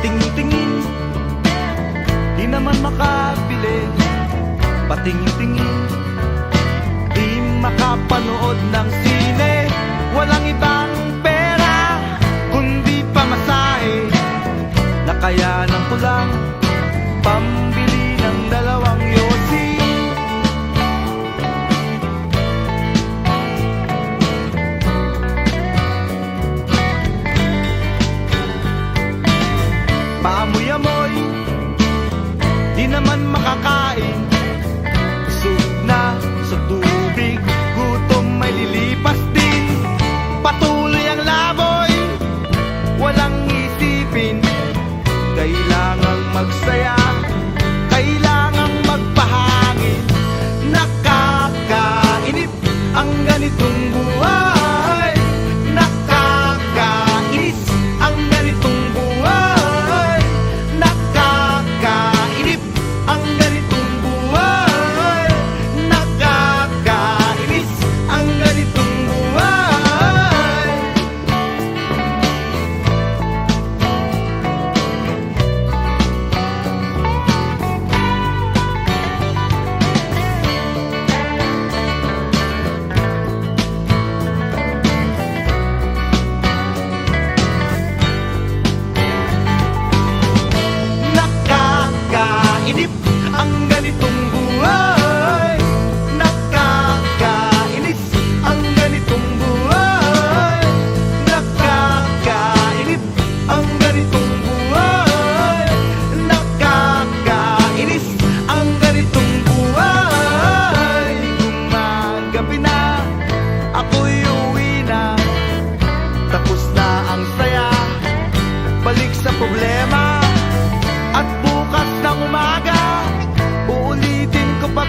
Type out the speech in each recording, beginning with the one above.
Patingin-tingin. Di naman makabili Patingin-tingin. Di makapanood ng sine. Walang ibang naman makakain. Busog na sa tubig Gutom may lilipas din. Patuloy ang laboy Walang isipin. Kailangang magsaya Kailangang magpahangin. Nakakainip ang ganitong buhay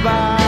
Bye.